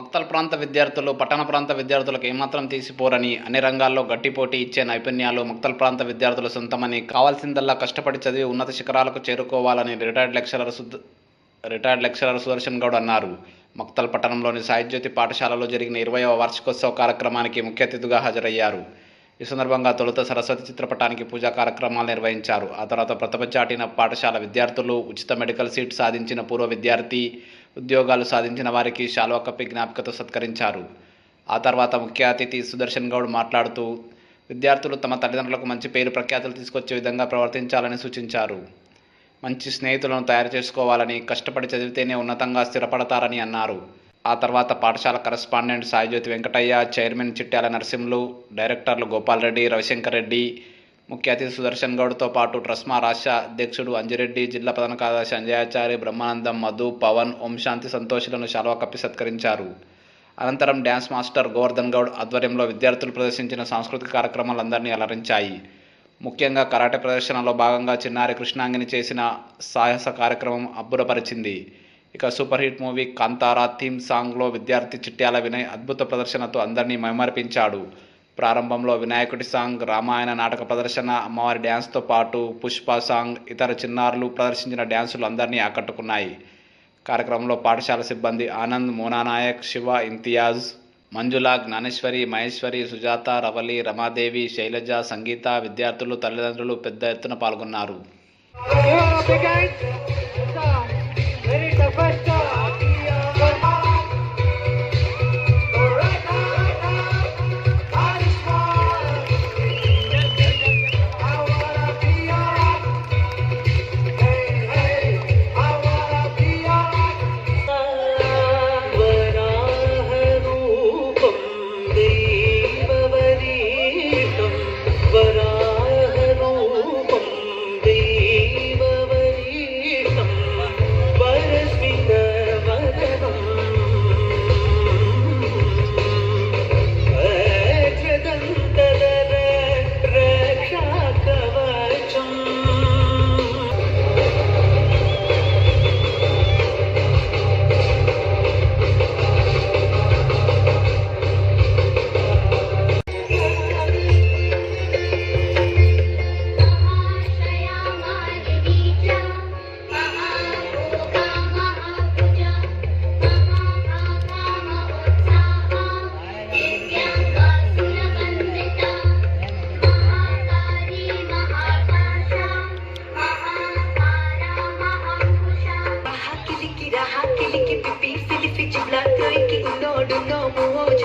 మక్తల్ ప్రాంత విద్యార్థులు పట్టణ ప్రాంత విద్యార్థులకు ఏమాత్రం తీసిపోరని అన్ని రంగాల్లో గట్టి పోటీ ఇచ్చే నైపుణ్యాలు మక్తల్ ప్రాంత విద్యార్థుల సొంతమని కావాల్సిందల్లా కష్టపడి చదివి ఉన్నత శిఖరాలకు చేరుకోవాలని రిటైర్డ్ లెక్చరర్ సుద్ రిటైర్డ్ లెక్చరర్ సుదర్శన్ గౌడ్ అన్నారు. మక్తల్ పట్టణంలోని సాయిజ్యోతి పాఠశాలలో జరిగిన ఇరవయవ వార్షికోత్సవ కార్యక్రమానికి ముఖ్య అతిథిగా హాజరయ్యారు. ఈ సందర్భంగా తొలుత సరస్వతి చిత్రపటానికి పూజా కార్యక్రమాలు నిర్వహించారు. ఆ తర్వాత ప్రతిభ చాటిన పాఠశాల విద్యార్థులు ఉచిత మెడికల్ సీట్ సాధించిన పూర్వ విద్యార్థి ఉద్యోగాలు సాధించిన వారికి శాలువా కప్పి జ్ఞాపికతో సత్కరించారు. ఆ తర్వాత ముఖ్య అతిథి సుదర్శన్ గౌడ్ మాట్లాడుతూ విద్యార్థులు తమ తల్లిదండ్రులకు మంచి పేరు ప్రఖ్యాతులు తీసుకొచ్చే విధంగా ప్రవర్తించాలని సూచించారు. మంచి స్నేహితులను తయారు చేసుకోవాలని కష్టపడి చదివితేనే ఉన్నతంగా స్థిరపడతారని అన్నారు. ఆ తర్వాత పాఠశాల కరస్పాండెంట్ సాయిజ్యోతి వెంకటయ్య చైర్మన్ చిట్యాల నరసింహులు డైరెక్టర్లు గోపాల్ రెడ్డి రవిశంకర్ రెడ్డి ముఖ్య అతిథి సుదర్శన్ గౌడ్తో పాటు ట్రస్మా రాష్ట్ర అధ్యక్షుడు అంజిరెడ్డి జిల్లా ప్రధాన కార్యదర్శి అంజయాచారి బ్రహ్మానందం మధు పవన్ ఓంశాంతి సంతోషులను శాల్వా కప్పి సత్కరించారు. అనంతరం డ్యాన్స్ మాస్టర్ గోవర్ధన్ గౌడ్ ఆధ్వర్యంలో విద్యార్థులు ప్రదర్శించిన సాంస్కృతిక కార్యక్రమాలందరినీ అలరించాయి. ముఖ్యంగా కరాటే ప్రదర్శనలో భాగంగా చిన్నారి కృష్ణాంగిని చేసిన సాహస కార్యక్రమం అబ్బురపరిచింది. ఇక super hit movie Kantara theme సాంగ్లో విద్యార్థి చిట్యాల వినయ్ అద్భుత ప్రదర్శనతో అందరినీ మైమర్పించాడు. ప్రారంభంలో వినాయకుడి సాంగ్ రామాయణ నాటక ప్రదర్శన అమ్మవారి డ్యాన్స్తో పాటు పుష్ప సాంగ్ ఇతర చిన్నారులు ప్రదర్శించిన డ్యాన్సులు అందరినీ ఆకట్టుకున్నాయి. కార్యక్రమంలో పాఠశాల సిబ్బంది ఆనంద్ మోనానాయక్ శివ ఇంతియాజ్ మంజుల జ్ఞానేశ్వరి మహేశ్వరి సుజాత రవలి రమాదేవి శైలజ సంగీత విద్యార్థులు తల్లిదండ్రులు పెద్ద ఎత్తున పాల్గొన్నారు. do no do no